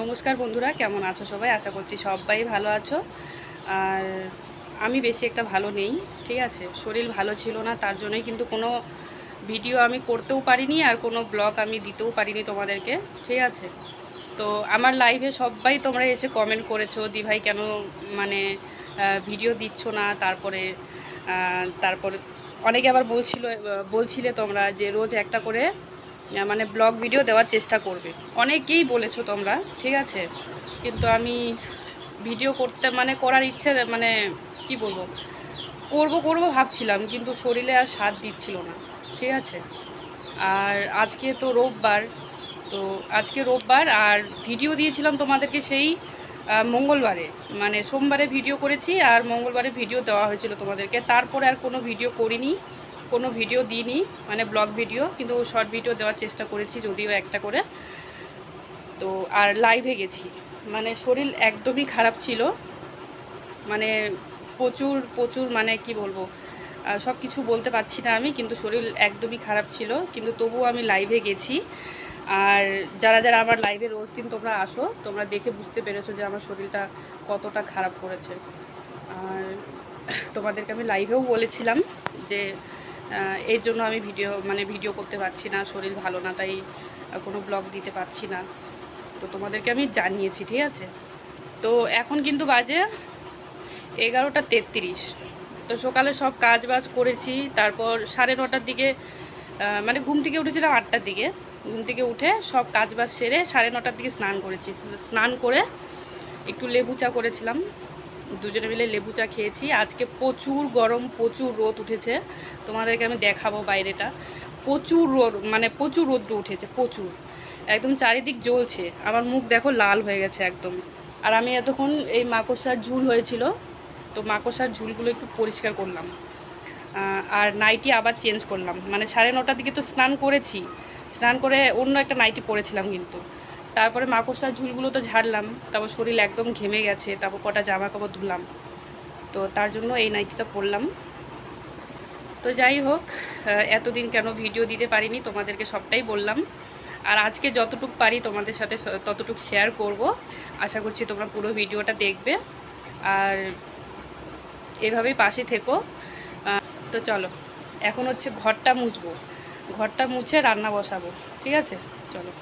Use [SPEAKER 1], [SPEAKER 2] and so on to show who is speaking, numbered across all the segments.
[SPEAKER 1] নমস্কার বন্ধুরা, কেমন আছো সবাই? আশা করছি সবাই ভালো আছো। আর আমি বেশি একটা ভালো নেই, ঠিক আছে? শরীর ভালো ছিল না, তার জন্যই কিন্তু কোনো ভিডিও আমি করতেও পারিনি আর কোনো ব্লগ আমি দিতেও পারিনি তোমাদেরকে, ঠিক আছে? তো আমার লাইভে সবাই তোমরা এসে কমেন্ট করেছ দি ভাই কেন মানে ভিডিও দিচ্ছ না? তারপরে তারপরে অনেকে আবার বলছিল, বলছিলে তোমরা যে রোজ একটা করে মানে ব্লগ ভিডিও দেওয়ার চেষ্টা করবে। অনেকেই বলেছ তোমরা, ঠিক আছে? কিন্তু আমি ভিডিও করতে মানে করার ইচ্ছে মানে কি বলব? করব করব ভাবছিলাম, কিন্তু শরীরে আর সাথ দিচ্ছিল না, ঠিক আছে? আর আজকে তো রোববার, তো আজকে রোববার, আর ভিডিও দিয়েছিলাম তোমাদেরকে সেই মঙ্গলবারে। মানে সোমবারে ভিডিও করেছি, আর মঙ্গলবারে ভিডিও দেওয়া হয়েছিল তোমাদেরকে। তারপরে আর কোনো ভিডিও করিনি। কোনো ভিডিও দিইনি মানে ব্লগ ভিডিও, কিন্তু শর্ট ভিডিও দেওয়ার চেষ্টা করেছি যদিও একটা করে। তো আর লাইভে গেছি। মানে শরীর একদমই খারাপ ছিল। মানে প্রচুর প্রচুর মানে কি বলব সব কিছু বলতে পারছি না আমি, কিন্তু শরীর একদমই খারাপ ছিল। কিন্তু তবুও আমি লাইভে গেছি। আর যারা যারা আমার লাইভে রোজ দিন তোমরা আসো, তোমরা দেখে বুঝতে পেরেছ যে আমার শরীরটা কতটা খারাপ করেছে। আর তোমাদেরকে আমি লাইভেও বলেছিলাম যে এর জন্য আমি ভিডিও মানে ভিডিও করতে পারছি না, শরীর ভালো না, তাই কোনো ব্লগ দিতে পারছি না। তো তোমাদেরকে আমি জানিয়েছি, ঠিক আছে? তো এখন কিন্তু বাজে এগারোটা তেত্রিশ। তো সকালে সব কাজ বাজ করেছি, তারপর সাড়ে নটার দিকে মানে ঘুম থেকে উঠেছিলাম আটটার দিকে। ঘুম থেকে উঠে সব কাজ বাজ সেরে সাড়ে নটার দিকে স্নান করেছি। স্নান করে একটু লেবু চা করেছিলাম। দুজনে মিলে লেবু চা খেয়েছি। আজকে প্রচুর গরম, প্রচুর রোদ উঠেছে। তোমাদেরকে আমি দেখাবো বাইরেটা। প্রচুর রোদ মানে প্রচুর রোদ্র উঠেছে, প্রচুর। একদম চারিদিক জ্বলছে। আমার মুখ দেখো লাল হয়ে গেছে একদম। আর আমি এতক্ষণ এই মাকড়সার ঝুল হয়েছিল, তো মাকড়সার ঝুলগুলো একটু পরিষ্কার করলাম। আর নাইটি আবার চেঞ্জ করলাম। মানে সাড়ে নটার দিকে তো স্নান করেছি। স্নান করে অন্য একটা নাইটি পরেছিলাম কিন্তু। তারপরে মাকড়সার ঝুলগুলো তো ঝাড়লাম, তারপর শরীর একদম ঘেমে গেছে, তারপর কটা জামা কাপড় ধুলাম। তো তার জন্য এই নাইটিটা পরলাম। তো যাই হোক এতদিন কেন ভিডিও দিতে পারিনি, তোমাদেরকে সবটাই বললাম। আর আজকে যতটুকু পারি তোমাদের সাথে ততটুকু শেয়ার করব। আশা করছি তোমরা পুরো ভিডিওটা দেখবে। আর এভাবেই পাশে থেকো। তো চলো, এখন হচ্ছে ঘরটা মুছবো। ঘরটা মুছে রান্না বসাবো, ঠিক আছে? চলো।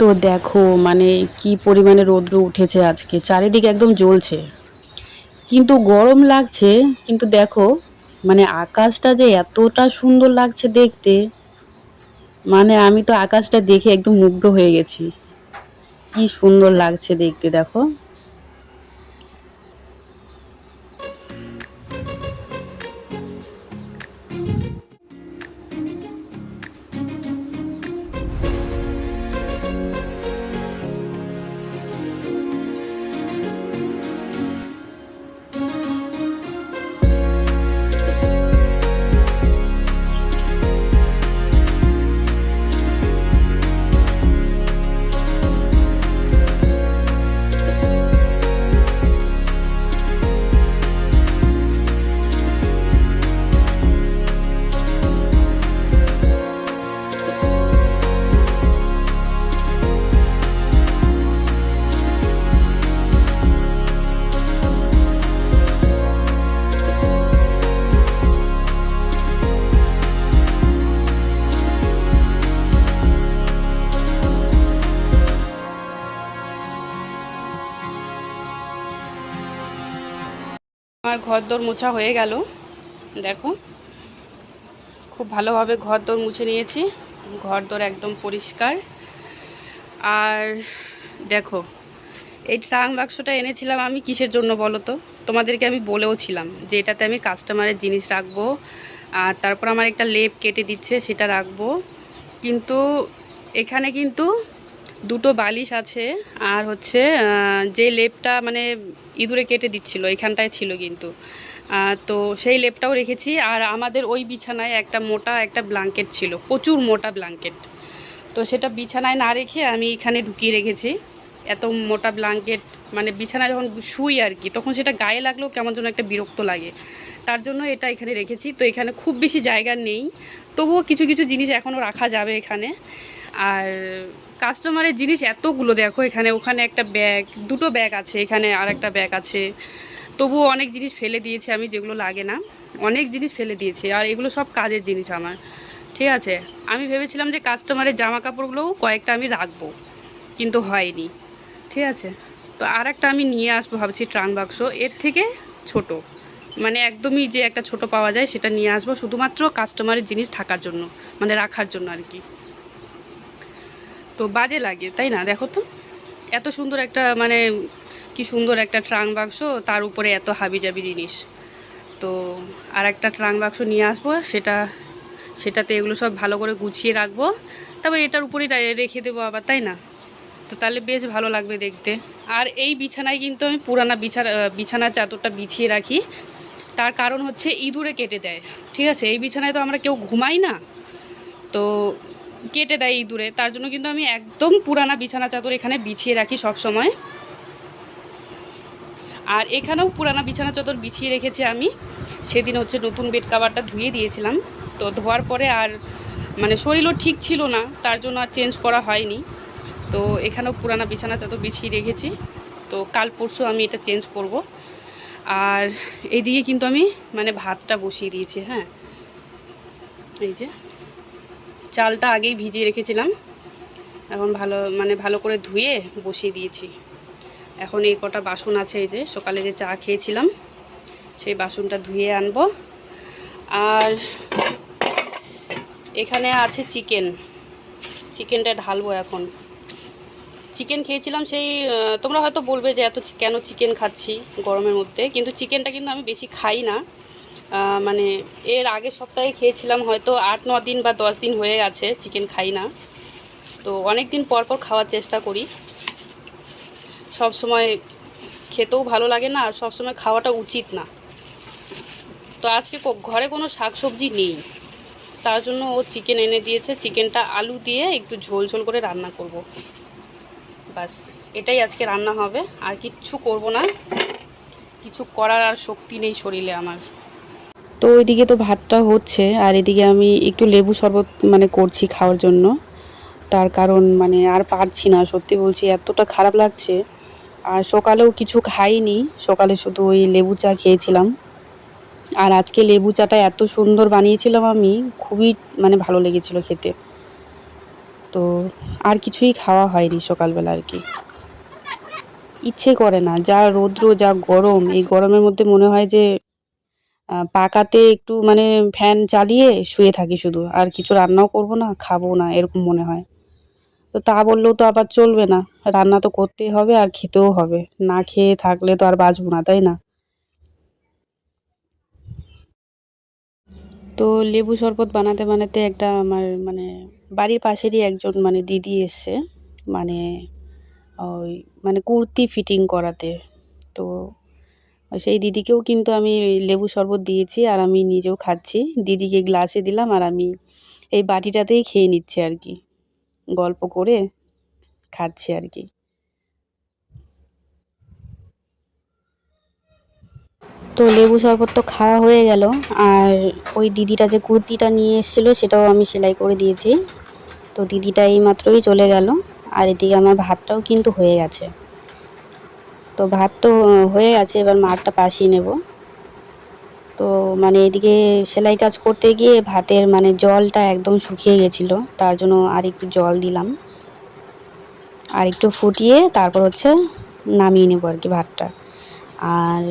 [SPEAKER 2] তো দেখো মানে কি পরিমাণে রৌদ্র উঠেছে আজকে। চারিদিকে একদম জ্বলছে। কিন্তু গরম লাগছে, কিন্তু দেখো মানে আকাশটা যে এতটা সুন্দর লাগছে দেখতে মানে আমি তো আকাশটা দেখে একদম মুগ্ধ হয়ে গেছি। কি সুন্দর লাগছে দেখতে, দেখো।
[SPEAKER 1] আমার ঘর দোর মোছা হয়ে গেল। দেখো, খুব ভালোভাবে ঘর দোর মুছে নিয়েছি। ঘর দোর একদম পরিষ্কার। আর দেখো, এই ট্রাং বাক্সটা এনেছিলাম আমি কিসের জন্য বলো তো? তোমাদেরকে আমি বলেও ছিলাম যে এটাতে আমি কাস্টমারের জিনিস রাখব, আর তারপর আমার একটা লেপ কেটে দিচ্ছে, সেটা রাখব। কিন্তু এখানে কিন্তু দুটো বালিশ আছে আর হচ্ছে যে লেপটা মানে ইঁদুরে কেটে দিচ্ছিল, এখানটায় ছিল কিন্তু। তো সেই লেপটাও রেখেছি আর আমাদের ওই বিছানায় একটা মোটা একটা ব্ল্যাঙ্কেট ছিল, প্রচুর মোটা ব্ল্যাঙ্কেট। তো সেটা বিছানায় না রেখে আমি এখানে ঢুকিয়ে রেখেছি। এত মোটা ব্ল্যাঙ্কেট মানে বিছানায় যখন শুই আর কি, তখন সেটা গায়ে লাগলেও কেমন যেন একটা বিরক্ত লাগে। তার জন্য এটা এখানে রেখেছি। তো এখানে খুব বেশি জায়গা নেই, তবুও কিছু কিছু জিনিস এখনও রাখা যাবে এখানে। আর কাস্টমারের জিনিস এতগুলো, দেখো এখানে, ওখানে একটা ব্যাগ দুটো ব্যাগ আছে, এখানে আর একটা ব্যাগ আছে। তবুও অনেক জিনিস ফেলে দিয়েছি আমি, যেগুলো লাগে না। অনেক জিনিস ফেলে দিয়েছি, আর এগুলো সব কাজের জিনিস আমার। ঠিক আছে? আমি ভেবেছিলাম যে কাস্টমারের জামা কাপড়গুলোও কয়েকটা আমি রাখব, কিন্তু হয়নি। ঠিক আছে? তো আর একটা আমি নিয়ে আসব, ভাবছি ট্রাং বাক্স। এর থেকে ছোট। মানে একদমই যে একটা ছোট পাওয়া যায়, সেটা নিয়ে আসব, শুধুমাত্র কাস্টমারের জিনিস থাকার জন্য মানে রাখার জন্য আর কি। তো বাজে লাগে, তাই না? দেখো তো, এত সুন্দর একটা মানে কি সুন্দর একটা ট্রাং বাক্স, তার উপরে এত হাবিজাবি জিনিস। তো আর একটা ট্রাং বাক্স নিয়ে আসব, সেটা, সেটাতে এগুলো সব ভালো করে গুছিয়ে রাখব। তারপর এটার উপরেই রেখে দেবো আবার, তাই না? তো তাহলে বেশ ভালো লাগবে দেখতে। আর এই বিছানায় কিন্তু আমি পুরানা বিছানা বিছানার চাদরটা বিছিয়ে রাখি। তার কারণ হচ্ছে ইঁদুরে কেটে দেয়, ঠিক আছে? এই বিছানায় তো আমরা কেউ ঘুমাই না। তো কেটে দেয় ইঁদুরে তার জন্য কিন্তু আমি একদম পুরানা বিছানা চাদর এখানে বিছিয়ে রাখি সব সময় আর এখানেও পুরানা বিছানা চাদর বিছিয়ে রেখেছি আমি। সেদিন হচ্ছে নতুন বেড কাভারটা ধুয়ে দিয়েছিলাম। তো ধোয়ার পরে আর মানে শরীরও ঠিক ছিল না, তার জন্য আর চেঞ্জ করা হয়নি। তো এখানেও পুরানা বিছানা চাদর বিছিয়ে রেখেছি। তো কাল পরশু আমি এটা চেঞ্জ করব। আর এইদিকে কিন্তু আমি মানে ভাতটা বসিয়ে দিয়েছি হ্যাঁ। এই যে। চালটা আগেই ভিজিয়ে রেখেছিলাম। এখন ভালো মানে ভালো করে ধুয়ে বসিয়ে দিয়েছি। এখন এই কটা বাসন আছে এই যে, সকালে যে চা খেয়েছিলাম, সেই বাসনটা ধুয়ে আনব। আর এখানে আছে চিকেন। চিকেনটা ঢালবো এখন। চিকেন খেয়েছিলাম সেই তোমরা হয়তো বলবে যে এত কেন চিকেন খাচ্ছি গরমের মধ্যে, কিন্তু চিকেনটা কিন্তু আমি বেশি খাই না। মানে এর আগের সপ্তাহে খেয়েছিলাম, হয়তো আট, ন দিন বা দশ দিন হয়ে গেছে চিকেন খাই না। তো অনেক দিন পর পর খাওয়ার চেষ্টা করি। সব সময় খেতেও ভালো লাগে না, আর সব সময় খাওয়াটা উচিত না। তো আজকে ঘরে কোনো শাকসবজি নেই। তার জন্য ও চিকেন এনে দিয়েছে। চিকেনটা আলু দিয়ে একটু ঝোল ঝোল করে রান্না করব। বাস এটাই আজকে রান্না হবে। আর কিচ্ছু করব না। কিছু করার আর শক্তি নেই শরীরে আমার।
[SPEAKER 2] তো ওইদিকে তো ভাতটা হচ্ছে, আর এদিকে আমি একটু লেবু শরবত মানে করছি খাওয়ার জন্য। তার কারণ মানে আর পারছি না, সত্যি বলছি, এতটা খারাপ লাগছে। আর সকালেও কিছু খাইনি, সকালে শুধু ওই লেবু চা খেয়েছিলাম। আর আজকে লেবু চাটা এত সুন্দর বানিয়েছিলাম আমি, খুবই মানে ভালো লেগেছিল খেতে। তো আর কিছুই খাওয়া হয়নি সকালবেলা আর কি। ইচ্ছে করে না, যা রৌদ্র, যা গরম, এই গরমের মধ্যে মনে হয় যে পাকাতে একটু মানে ফ্যান চালিয়ে শুয়ে থাকি শুধু। আর কিছু রান্নাও করব না, খাব না, এরকম মনে হয়। তো তা বললেও তো আবার চলবে না। রান্না তো করতেই হবে আর খেতেও হবে। না খেয়ে থাকলে তো আর বাঁচবো না, তাই না? তো লেবু শরবত বানাতে বানাতে একটা আমার মানে বাড়ির পাশেরই একজন মানে দিদি এসছে। মানে ওই মানে কুর্তি ফিটিং করাতে। তো সেই দিদিকেও কিন্তু আমি লেবু শরবত দিয়েছি আর আমি নিজেও খাচ্ছি। দিদিকে গ্লাসে দিলাম আর আমি এই বাটিটাতেই খেয়ে নিচ্ছি আর কি। গল্প করে খাচ্ছি আর কি। তো লেবু শরবত তো খাওয়া হয়ে গেল আর ওই দিদিটা যে কুর্তিটা নিয়ে এসেছিল সেটাও আমি সেলাই করে দিয়েছি। তো দিদিটা এই মাত্রই চলে গেল আর এদিকে আমার ভাতটাও কিন্তু হয়ে গেছে। তো ভাত তো হয়ে গেছে, এবার মাঠটা পাশিয়ে নেব। তো মানে এদিকে সেলাই কাজ করতে গিয়ে ভাতের মানে জলটা একদম শুকিয়ে গেছিল, তার জন্য আর একটু জল দিলাম। আর একটু ফুটিয়ে তারপর হচ্ছে নামিয়ে নেব আর কি ভাতটা। আর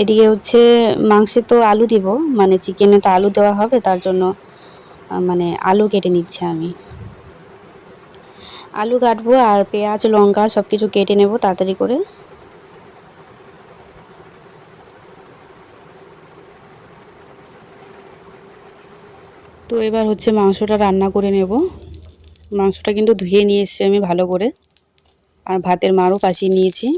[SPEAKER 2] এদিকে হচ্ছে মাংসে তো আলু দিব মানে চিকেনে তো আলু দেওয়া হবে, তার জন্য মানে আলু কেটে নিচ্ছে আমি। আলু কাটবো আর পেঁয়াজ, লঙ্কা সব কিছু কেটে নেব তাড়াতাড়ি করে। তো এবার হচ্ছে মাংসটা রান্না করে নেব। মাংসটা কিন্তু ধুয়ে নিয়ে এসছি আমি ভালো করে। আর ভাতের মারও কাশিয়ে নিয়েছি।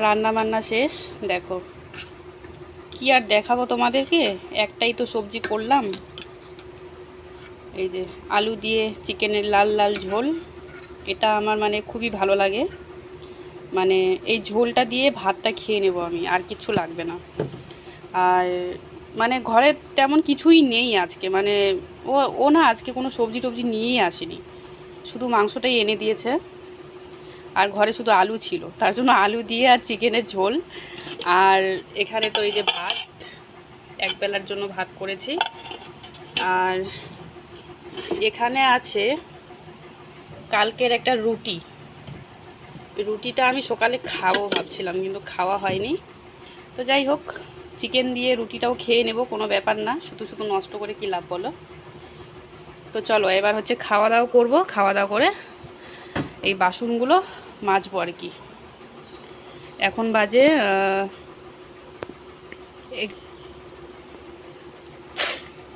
[SPEAKER 1] আমার রান্না বান্না শেষ, দেখো। কি আর দেখাবো তোমাদেরকে? একটাই তো সবজি করলাম। এই যে আলু দিয়ে চিকেনের লাল লাল ঝোল, এটা আমার মানে খুবই ভালো লাগে। মানে এই ঝোলটা দিয়ে ভাতটা খেয়ে নেব আমি, আর কিছু লাগবে না। আর মানে ঘরে তেমন কিছুই নেই আজকে মানে ও ও না আজকে কোনো সবজি টবজি নিয়েই আসেনি। শুধু মাংসটাই এনে দিয়েছে। আর ঘরে শুধু আলু ছিল। তার জন্য আলু দিয়ে আর চিকেনের ঝোল। আর এখানে তো এই যে ভাত, এক বেলার জন্য ভাত করেছি। আর এখানে আছে কালকের একটা রুটি। রুটিটা আমি সকালে খাব ভাবছিলাম, কিন্তু খাওয়া হয়নি। তো যাই হোক, চিকেন দিয়ে রুটিটাও খেয়ে নেব, কোনো ব্যাপার না। শুধু শুধু নষ্ট করে কী লাভ বলো? তো চলো, এবার হচ্ছে খাওয়া দাওয়া করব। খাওয়া দাওয়া করে এই বাসনগুলো মাজবো আর কি। এখন বাজে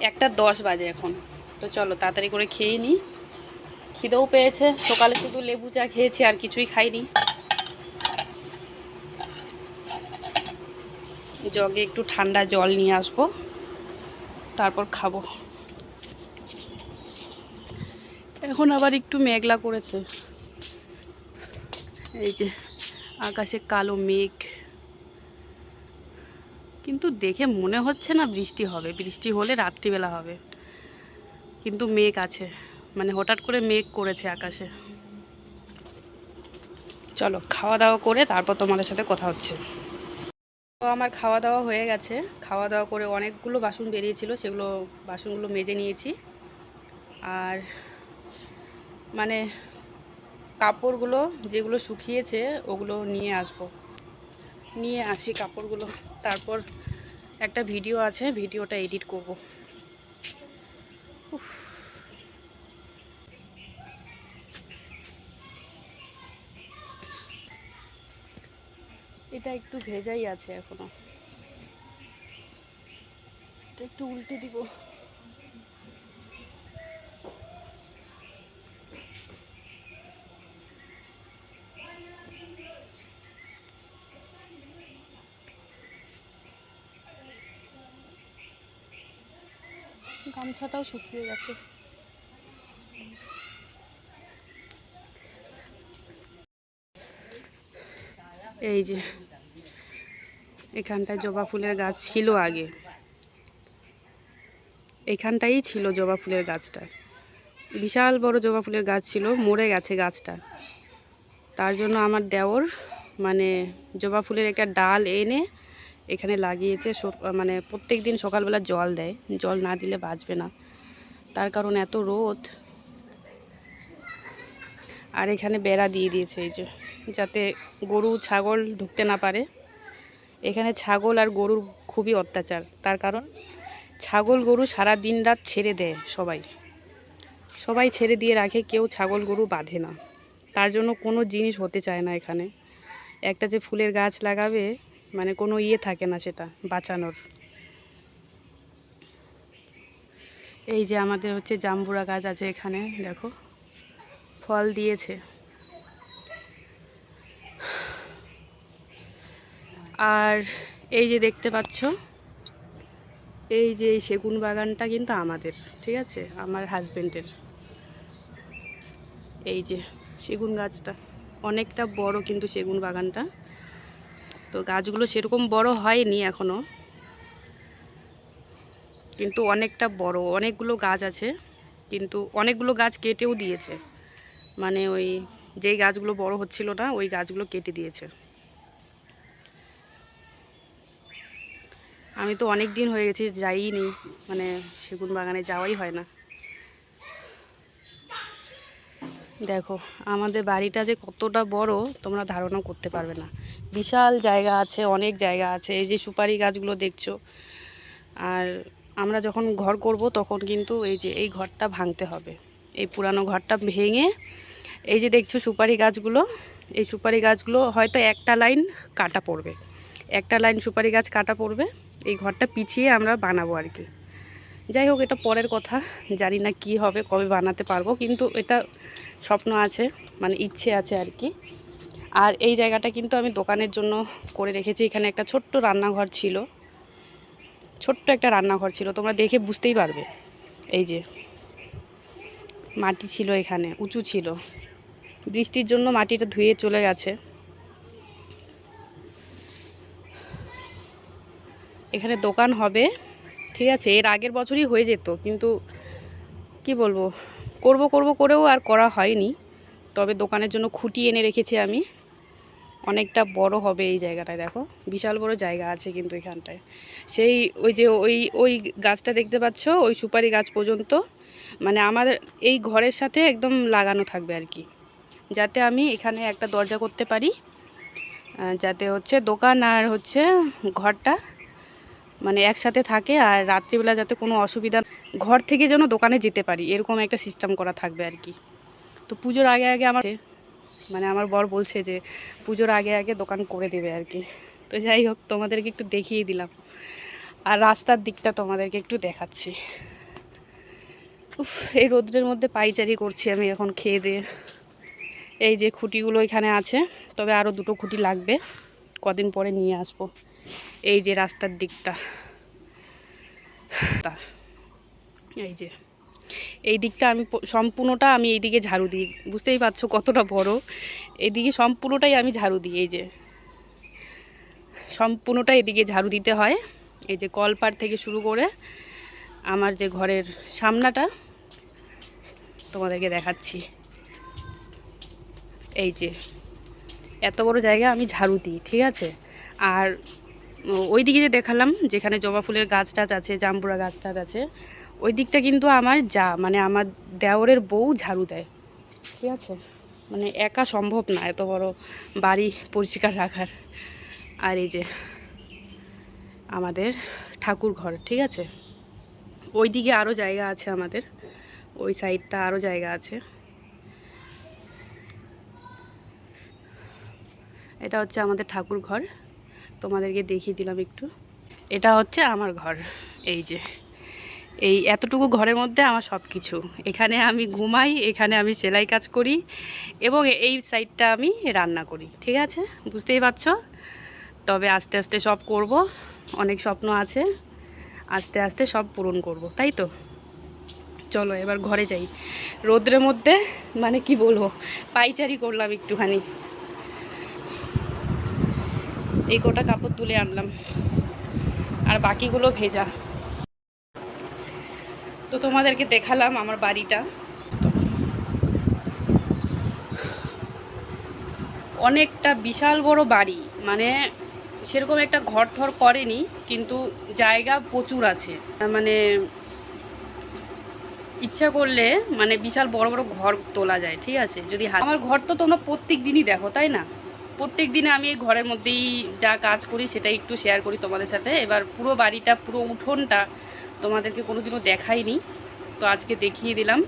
[SPEAKER 1] একটা দশ বাজে এখন। তো চলো তাড়াতাড়ি করে খেয়ে নিই খিদেও পেয়েছে, সকালে শুধু লেবু চা খেয়েছি, আর কিছুই খাইনি। জগে একটু ঠান্ডা জল নিয়ে আসব, তারপর খাব। এখন আবার একটু মেঘলা করেছে। এই যে আকাশে কালো মেঘ। কিন্তু দেখে মনে হচ্ছে না বৃষ্টি হবে। বৃষ্টি হলে রাত্রিবেলা হবে। কিন্তু মেঘ আছে। মানে হঠাৎ করে মেঘ করেছে আকাশে। চলো খাওয়া দাওয়া করে তারপর তোমাদের সাথে কথা হচ্ছে। তো আমার খাওয়া দাওয়া হয়ে গেছে। খাওয়া দাওয়া করে অনেকগুলো বাসন বেরিয়েছিল। সেগুলো বাসনগুলো মেজে নিয়েছি। আর মানে কাপড়গুলো যেগুলো শুকিয়েছে, ওগুলো নিয়ে আসব। নিয়ে আসি কাপড়গুলো। তারপর একটা ভিডিও আছে, ভিডিওটা এডিট করব। এটা একটু ভেজাই আছে এখনও। এটা একটু উল্টে দিব। গামছাটাও শুকিয়ে গেছে। এই যে, এখানটায় জবা ফুলের গাছ ছিল আগে। এখানটাই ছিল জবা ফুলের গাছটা। বিশাল বড় জবা ফুলের গাছ ছিল, মরে গেছে গাছটা। তার জন্য আমার দেওর মানে জবা ফুলের একটা ডাল এনে এখানে লাগিয়েছে মানে প্রত্যেক দিন সকালবেলা জল দেয়। জল না দিলে বাঁচবে না। তার কারণ এত রোদ। আর এখানে বেড়া দিয়ে দিয়েছে এই যে, যাতে গরু, ছাগল ঢুকতে না পারে। এখানে ছাগল আর গরুর খুবই অত্যাচার। তার কারণ ছাগল গরু সারা দিন রাত ছেড়ে দেয় সবাই। সবাই ছেড়ে দিয়ে রাখে, কেউ ছাগল গরু বাঁধে না। তার জন্য কোনো জিনিস হতে চায় না এখানে। একটা যে ফুলের গাছ লাগাবে মানে কোনো ইয়ে থাকে না সেটা, বাঁচানোর। এই যে আমাদের হচ্ছে জাম্বুরা গাছ আছে এখানে, দেখো। ফল দিয়েছে। আর এই যে দেখতে পাচ্ছ, এই যে এই সেগুন বাগানটা কিন্তু আমাদের, ঠিক আছে? আমার হাজবেন্ডের। এই যে সেগুন গাছটা, অনেকটা বড় কিন্তু সেগুন বাগানটা। তো গাছগুলো সেরকম বড় হয়নি এখনও। কিন্তু অনেকটা বড়, অনেকগুলো গাছ আছে। কিন্তু অনেকগুলো গাছ কেটেও দিয়েছে। মানে ওই যেই গাছগুলো বড় হচ্ছিল না, ওই গাছগুলো কেটে দিয়েছে। আমি তো অনেক দিন হয়ে গেছি যাইনি মানে সেগুন বাগানে যাওয়াই হয় না। দেখো, আমাদের বাড়িটা যে কতটা বড়, তোমরা ধারণা করতে পারবে না। বিশাল জায়গা আছে, অনেক জায়গা আছে, এই যে সুপারি গাছগুলো দেখছ। আর আমরা যখন ঘর করব, তখন কিন্তু এই যে এই ঘরটা ভাঙতে হবে। এই পুরানো ঘরটা ভেঙে, এই যে দেখছ সুপারি গাছগুলো, এই সুপারি গাছগুলো হয়তো একটা লাইন কাটা পড়বে। একটা লাইন সুপারি গাছ কাটা পড়বে, এই ঘরটা পিছিয়ে আমরা বানাবো আর কি। যাই হোক এটা পরের কথা। জানি না কি হবে, কবে বানাতে পারব, কিন্তু এটা স্বপ্ন আছে মানে ইচ্ছে আছে আর কি। আর এই জায়গাটা কিন্তু আমি দোকানের জন্য করে রেখেছি। এখানে একটা ছোট্ট রান্নাঘর ছিল। ছোট্ট একটা রান্নাঘর ছিল, তোমরা দেখে বুঝতেই পারবে। এই যে, মাটি ছিল এখানে, উঁচু ছিল। বৃষ্টির জন্য মাটিটা ধুয়ে চলে গেছে। এখানে দোকান হবে। ঠিক আছে, এর আগের বছরই হয়ে যেত, কিন্তু কি বলব, করব করব করেও আর করা হয়নি। তবে দোকানের জন্য খুঁটি এনে রেখেছি আমি। অনেকটা বড় হবে এই জায়গাটায়, দেখো। বিশাল বড় জায়গা আছে কিন্তু এখানটায়। সেই ওই যে ওই ওই গাছটা দেখতে পাচ্ছ, ওই সুপারি গাছ পর্যন্ত। মানে আমাদের এই ঘরের সাথে একদম লাগানো থাকবে আর কি। যাতে আমি এখানে একটা দরজা করতে পারি। যাতে হচ্ছে দোকান আর হচ্ছে ঘরটা মানে একসাথে থাকে আর রাত্রিবেলা যাতে কোনো অসুবিধা ঘর থেকে যেন দোকানে যেতে পারি, এরকম একটা সিস্টেম করা থাকবে আর কি। তো পুজোর আগে আগে আমার মানে আমার বর বলছে যে পুজোর আগে আগে দোকান করে দেবে আর কি। তো যাই হোক, তোমাদেরকে একটু দেখিয়ে দিলাম। আর রাস্তার দিকটা তোমাদেরকে একটু দেখাচ্ছি। উফ, এই রোদ্রের মধ্যে পাইচারি করছি আমি এখন খেয়ে দিয়ে। এই যে খুঁটিগুলো এখানে আছে, তবে আরও দুটো খুঁটি লাগবে, কদিন পরে নিয়ে আসব। এই যে রাস্তার দিকটা। এই যে। এই দিকটা আমি সম্পূর্ণটা আমি এইদিকে ঝাড়ু দিই। বুঝতেই পারছ কতটা বড়? এদিকে সম্পূর্ণটাই আমি ঝাড়ু দিই, এই যে। সম্পূর্ণটা এদিকে ঝাড়ু দিতে হয়। এই যে কলপার থেকে শুরু করে আমার যে ঘরের সামনাটা, তোমাদেরকে দেখাচ্ছি। এই যে, এত বড় জায়গা আমি ঝাড়ু দিই, ঠিক আছে? আর ওই দিকে যে দেখালাম, যেখানে জবা ফুলের গাছ টাছ আছে, জাম্বুরা গাছ টাছ আছে, ওই দিকটা কিন্তু আমার যা মানে আমার দেওরের বউ ঝাড়ু দেয়। ঠিক আছে? মানে একা সম্ভব না এত বড় বাড়ি পরিষ্কার রাখার। আর এই যে আমাদের ঠাকুর ঘর, ঠিক আছে? ওই দিকে আরও জায়গা আছে আমাদের, ওই সাইডটা আরও জায়গা আছে। এটা হচ্ছে আমাদের ঠাকুর ঘর। তোমাদেরকে দেখিয়ে দিলাম একটু। এটা হচ্ছে আমার ঘর, এই যে। এই এতটুকু ঘরের মধ্যে আমার সব কিছু এখানে আমি ঘুমাই, এখানে আমি সেলাই কাজ করি এবং এই সাইডটা আমি রান্না করি, ঠিক আছে? বুঝতেই পারছ? তবে আস্তে আস্তে সব করব। অনেক স্বপ্ন আছে। আস্তে আস্তে সব পূরণ করব, তাই তো? চলো, এবার ঘরে যাই। রোদ্রের মধ্যে মানে কি বলব? পাইচারি করলাম একটুখানি। এই কটা কাপড় তুলে আনলাম। আর বাকিগুলো ভেজা। তো তোমাদেরকে দেখালাম আমার বাড়িটা। অনেকটা বিশাল বড় বাড়ি। মানে সেরকম একটা ঘর ঠর করেনি, কিন্তু জায়গা প্রচুর আছে। মানে ইচ্ছা করলে মানে বিশাল বড় বড় ঘর তোলা যায়, ঠিক আছে? যদি আমার ঘর তো তোমরা প্রত্যেক দিনই দেখো, তাই না? প্রত্যেক দিনে আমি এই ঘরের মধ্যেই যা কাজ করি সেটা একটু শেয়ার করি তোমাদের সাথে। এবার পুরো বাড়িটা, পুরো উঠোনটা তোমাদেরকে কোনোদিনও দেখাইনি। তো আজকে দেখিয়ে দিলাম।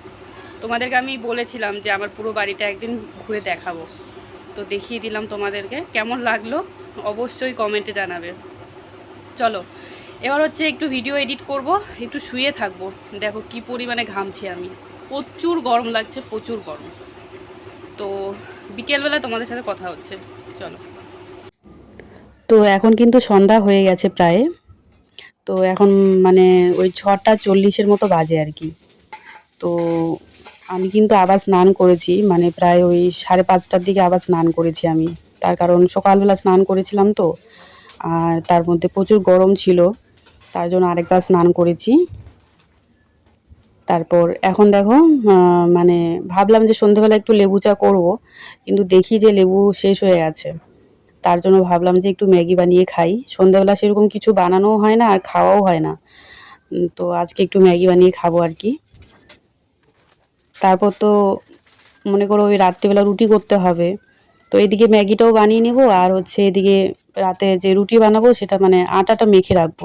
[SPEAKER 1] তোমাদেরকে আমি বলেছিলাম যে আমার পুরো বাড়িটা একদিন ঘুরে দেখাবো। তো দেখিয়ে দিলাম তোমাদেরকে। কেমন লাগল অবশ্যই কমেন্টে জানাবে। চলো, এবার হচ্ছে একটু ভিডিও এডিট করব, একটু শুয়ে থাকব। দেখো কি পরিমাণে ঘামছি আমি। প্রচুর গরম লাগছে, প্রচুর গরম। তো বিকেলবেলা তোমাদের সাথে কথা হচ্ছে। চলো।
[SPEAKER 2] তো এখন কিন্তু সন্ধ্যা হয়ে গেছে প্রায়। তো এখন মানে ওই ছটা চল্লিশের মতো বাজে আর কি। তো আমি কিন্তু আবার স্নান করেছি মানে প্রায় ওই সাড়ে পাঁচটার দিকে আবার স্নান করেছি আমি। তার কারণ সকালবেলা স্নান করেছিলাম তো, আর তার মধ্যে প্রচুর গরম ছিল, তার জন্য আরেকবার স্নান করেছি। তারপর এখন দেখো মানে ভাবলাম যে সন্ধেবেলা একটু লেবু চা করব, কিন্তু দেখি যে লেবু শেষ হয়ে গেছে। তার জন্য ভাবলাম যে একটু ম্যাগি বানিয়ে খাই। সন্ধ্যাবেলা সেরকম কিছু বানানোও হয় না আর খাওয়াও হয় না। তো আজকে একটু ম্যাগি বানিয়ে খাব আর কি। তারপর তো মনে করো ওই রাত্রিবেলা রুটি করতে হবে। তো এদিকে ম্যাগিটাও বানিয়ে নেব আর হচ্ছে এদিকে রাতে যে রুটি বানাবো সেটা মানে আটাটা মেখে রাখব।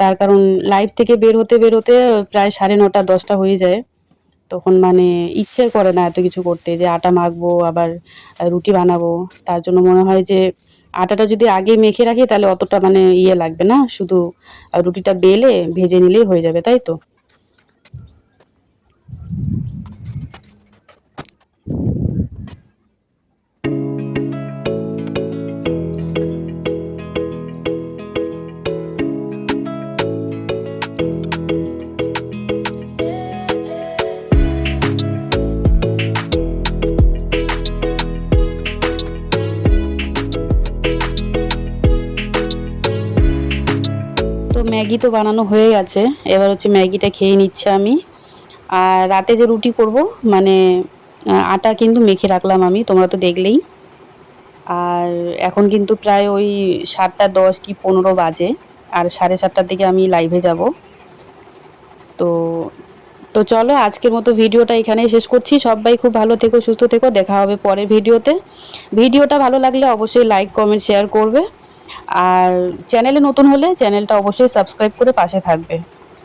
[SPEAKER 2] তার কারণ লাইফ থেকে বের হতে বের হতে প্রায় সাড়ে নটা, দশটা হয়ে যায়। তখন মানে ইচ্ছে করে না এত কিছু করতে যে আটা মাখবো, আবার রুটি বানাবো। তার জন্য মনে হয় যে আটাটা যদি আগে মেখে রাখি তাহলে অতটা মানে ইয়ে লাগবে না। শুধু রুটিটা বেলে, ভেজে নিলেই হয়ে যাবে, তাই তো? ম্যাগি তো বানানো হয়ে গেছে। এবার হচ্ছে ম্যাগিটা খেয়ে নিচ্ছে আমি। আর রাতে যে রুটি করব মানে আটা কিন্তু মেখে রাখলাম আমি, তোমরা তো দেখলেই। আর এখন কিন্তু প্রায় ওই সাতটা দশ কি পনেরো বাজে, আর সাড়ে সাতটার দিকে আমি লাইভে যাব। তো তো চলো, আজকের মতো ভিডিওটা এখানেই শেষ করছি। সবাই খুব ভালো থেকো, সুস্থ থেকো, দেখা হবে পরের ভিডিওতে ভিডিওটা ভালো লাগলে অবশ্যই লাইক কমেন্ট শেয়ার করবে। আর চ্যানেলে নতুন হলে চ্যানেলটা অবশ্যই সাবস্ক্রাইব করে পাশে থাকবে।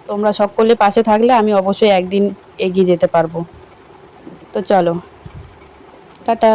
[SPEAKER 2] তোমরা সকলে পাশে থাকলে আমি অবশ্যই একদিন এগিয়ে যেতে পারব। তো চলো, টাটা।